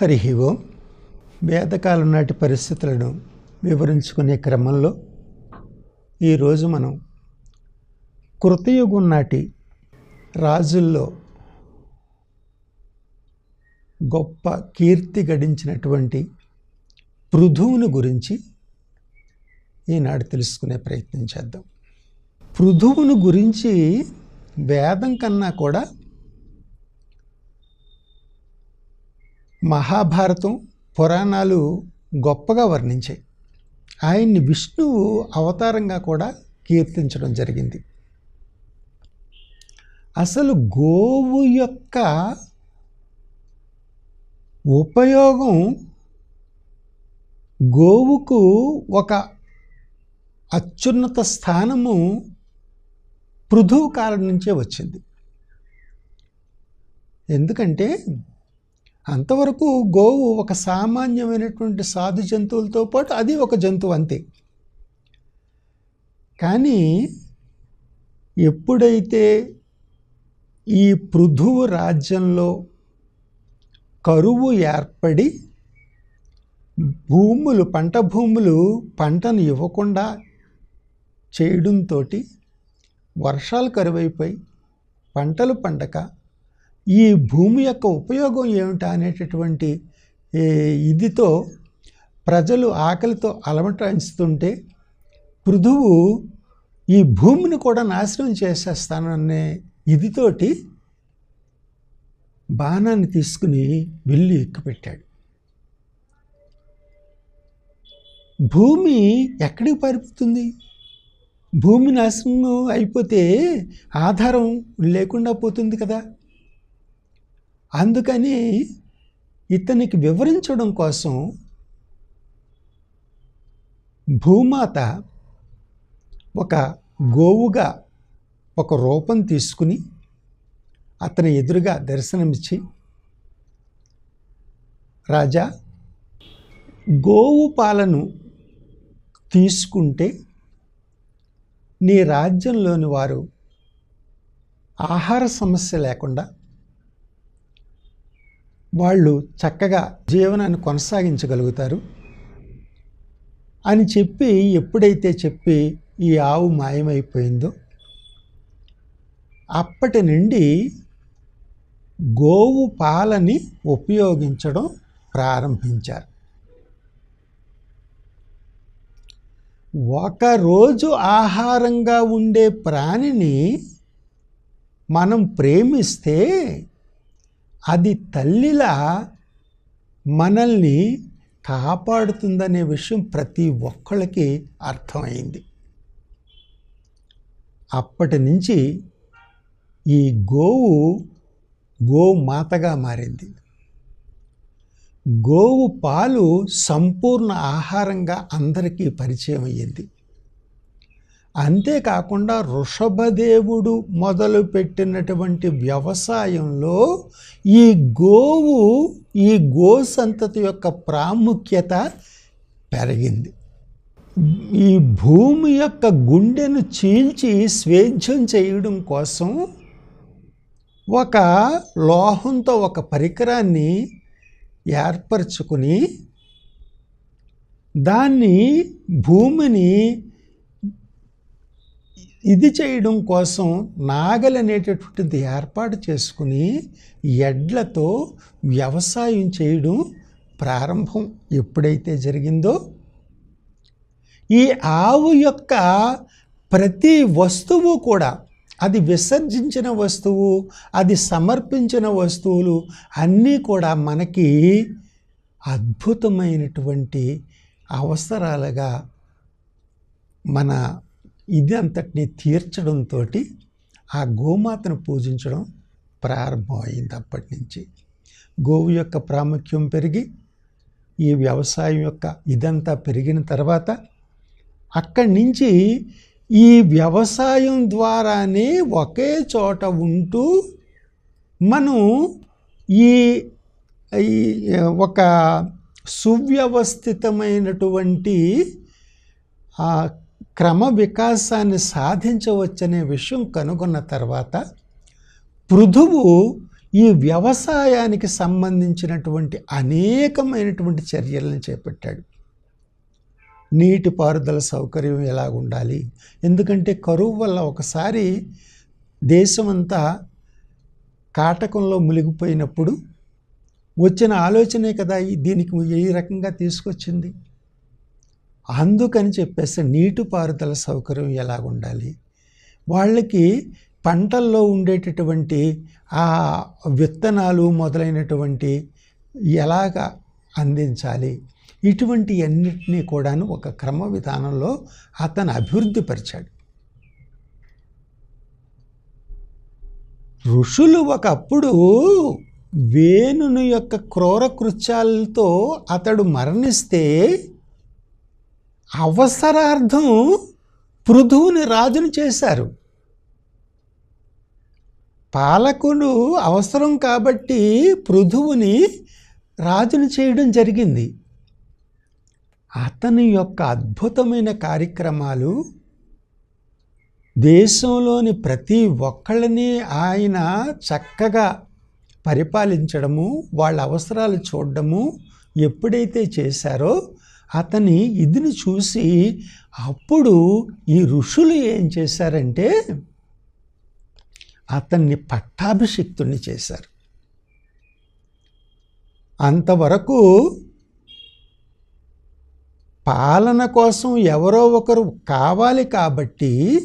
హరి ఓం. వేదకాలం నాటి పరిస్థితులను వివరించుకునే క్రమంలో ఈరోజు మనం కృతయుగం నాటి రాజుల్లో గొప్ప కీర్తి గడించినటువంటి పృథువుని గురించి ఈనాడు తెలుసుకునే ప్రయత్నం చేద్దాం. పృథువుని గురించి వేదం కన్నా కూడా మహాభారతం పురాణాలు గొప్పగా వర్ణించాయి. ఆయన్ని విష్ణువు అవతారంగా కూడా కీర్తించడం జరిగింది. అసలు గోవు యొక్క ఉపయోగం గోవుకు ఒక అత్యున్నత స్థానము పృథువు కాలం నుంచే వచ్చింది. ఎందుకంటే అంతవరకు గోవు ఒక సామాన్యమైనటువంటి సాధు జంతువులతో పాటు అది ఒక జంతువు అంతే. కానీ ఎప్పుడైతే ఈ పృథువు రాజ్యంలో కరువు ఏర్పడి భూములు పంట భూములు పంటను ఇవ్వకుండా చేయడంతో వర్షాలు కరువైపోయి పంటలు పండక ఈ భూమి యొక్క ఉపయోగం ఏమిటా అనేటటువంటి ఇదితో ప్రజలు ఆకలితో అలమటిస్తుంటే పృథువు ఈ భూమిని కూడా నాశనం చేసేస్తాననే ఇదితోటి బాణాన్ని తీసుకుని వెళ్ళి ఎక్కుపెట్టాడు. భూమి ఎక్కడికి పారిపోతుంది? భూమి నాశనం అయిపోతే ఆధారం లేకుండా పోతుంది కదా. అందుకని ఇతనికి వివరించడం కోసం భూమాత ఒక గోవుగా ఒక రూపం తీసుకుని అతని ఎదురుగా దర్శనమిచ్చి రాజా గోవు పాలను తీసుకుంటే నీ రాజ్యంలోని వారు ఆహార సమస్య లేకుండా వాళ్ళు చక్కగా జీవనాన్ని కొనసాగించగలుగుతారు. అని చెప్పి ఎప్పుడైతే చెప్పి ఈ ఆవు మాయమైపోయిందో అప్పటి నుండి గోవు పాలని ఉపయోగించడం ప్రారంభించారు. ఒకరోజు ఆహారంగా ఉండే ప్రాణిని మనం ప్రేమిస్తే అది తల్లిలా మనల్ని కాపాడుతుందనే విషయం ప్రతి ఒక్కళ్ళకి అర్థమైంది. అప్పటి నుంచి ఈ గోవు గోమాతగా మారింది. గోవు పాలు సంపూర్ణ ఆహారంగా అందరికీ పరిచయం అయ్యింది. అంతేకాకుండా వృషభదేవుడు మొదలుపెట్టినటువంటి వ్యవసాయంలో ఈ గోవు ఈ గో సంతతి యొక్క ప్రాముఖ్యత పెరిగింది. ఈ భూమి యొక్క గుండెను చీల్చి స్వేచ్ఛం చేయడం కోసం ఒక లోహంతో ఒక పరికరాన్ని ఏర్పరచుకుని దాన్ని భూమిని ఇది చేయడం కోసం నాగలి అనేటటువంటిది ఏర్పాటు చేసుకుని ఎడ్లతో వ్యవసాయం చేయడం ప్రారంభం ఎప్పుడైతే జరిగిందో ఈ ఆవు యొక్క ప్రతి వస్తువు కూడా అది విసర్జించిన వస్తువు అది సమర్పించిన వస్తువులు అన్నీ కూడా మనకి అద్భుతమైనటువంటి అవసరాలుగా మన ఇది అంతటిని తీర్చడంతో ఆ గోమాతను పూజించడం ప్రారంభమైంది అప్పటి నుంచి. గోవు యొక్క ప్రాముఖ్యం పెరిగి ఈ వ్యవసాయం యొక్క ఇదంతా పెరిగిన తర్వాత అక్కడి నుంచి ఈ వ్యవసాయం ద్వారానే ఒకే చోట ఉంటూ మనం ఈ ఒక సువ్యవస్థితమైనటువంటి క్రమ వికాసాన్ని సాధించవచ్చనే విషయం కనుగొన్న తర్వాత పృథువు ఈ వ్యవసాయానికి సంబంధించినటువంటి అనేకమైనటువంటి చర్యలను చేపట్టాడు. నీటిపారుదల సౌకర్యం ఎలా ఉండాలి ఎందుకంటే కరువు వల్ల ఒకసారి దేశమంతా కాటకంలో మునిగిపోయినప్పుడు వచ్చిన ఆలోచనే కదా దీనికి ఏ రకంగా తీసుకొచ్చింది? అందుకని చెప్పేసి నీటిపారుదల సౌకర్యం ఎలా ఉండాలి వాళ్ళకి పంటల్లో ఉండేటటువంటి ఆ విత్తనాలు మొదలైనటువంటి ఎలాగ అందించాలి? ఇటువంటి అన్నిటినీ కూడాను ఒక క్రమ విధానంలో అతను అభివృద్ధి పరిచాడు. ఋషులు ఒకప్పుడు వేణుని యొక్క క్రూర కృత్యాలతో అతడు మరణిస్తే అవసరార్థం పృథువుని రాజును చేశారు. పాలకుడు అవసరం కాబట్టి పృథువుని రాజును చేయడం జరిగింది. అతని యొక్క అద్భుతమైన కార్యక్రమాలు దేశంలోని ప్రతి ఒక్కళ్ళని ఆయన చక్కగా పరిపాలించడము వాళ్ళ అవసరాలు చూడడము ఎప్పుడైతే చేశారో అతని ఇదిని చూసి అప్పుడు ఈ ఋషులు ఏం చేశారంటే అతన్ని పట్టాభిషిక్తుణ్ణి చేశారు. అంతవరకు పాలన కోసం ఎవరో ఒకరు కావాలి కాబట్టి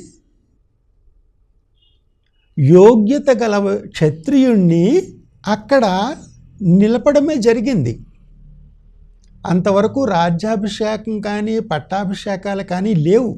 యోగ్యత గల క్షత్రియుణ్ణి అక్కడ నిలపడమే జరిగింది. అంతవరకు రాజ్యాభిషేకం కానీ పట్టాభిషేకాలు కానీ లేవు.